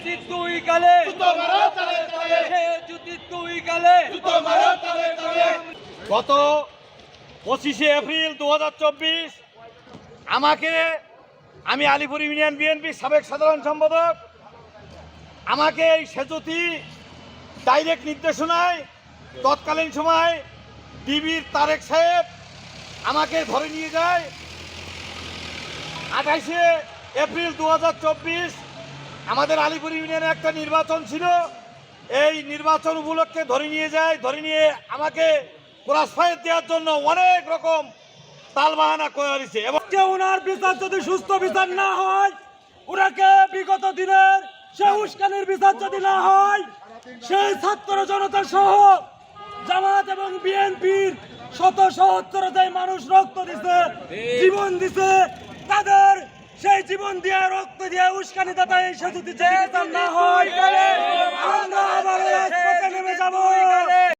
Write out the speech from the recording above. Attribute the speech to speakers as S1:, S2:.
S1: জুতি তুই গালে। তুই
S2: গত পঁচিশে এপ্রিল দু হাজার চব্বিশ আমাকে আমি আলিপুর ইউনিয়ন বিএনপির সাবেক সাধারণ সম্পাদক আমাকে এই সেতুটি ডাইরেক্ট নির্দেশনায় তৎকালীন সময় ডিবির তারেক সাহেব আমাকে ধরে নিয়ে যায়। আঠাইশে এপ্রিল দু হাজার চব্বিশ আমাদের আলিপুর ইউনিয়নে একটা নির্বাচন ছিল। এই নির্বাচন উপলক্ষে ধরে নিয়ে যায়, ধরে নিয়ে আমাকে ক্রাস ফায়ার দেওয়ার জন্য অনেক রকম তালবাহানা করে দিচ্ছে এবং
S1: যে ওনার বিচার যদি সুস্থ বিচার না হয়, ওনাকে বিগত দিনের সে উস্কানির বিচার যদি না হয়, সেই ছাত্র জনতা সহ জামাত এবং বিএনপির শত সহত্তর যে মানুষ রক্ত দিছে, জীবন দিছে সেই জীবন দিয়ে রক্ত দিয়ে উস্কানি দাতা এই সেতু যদি না হয়।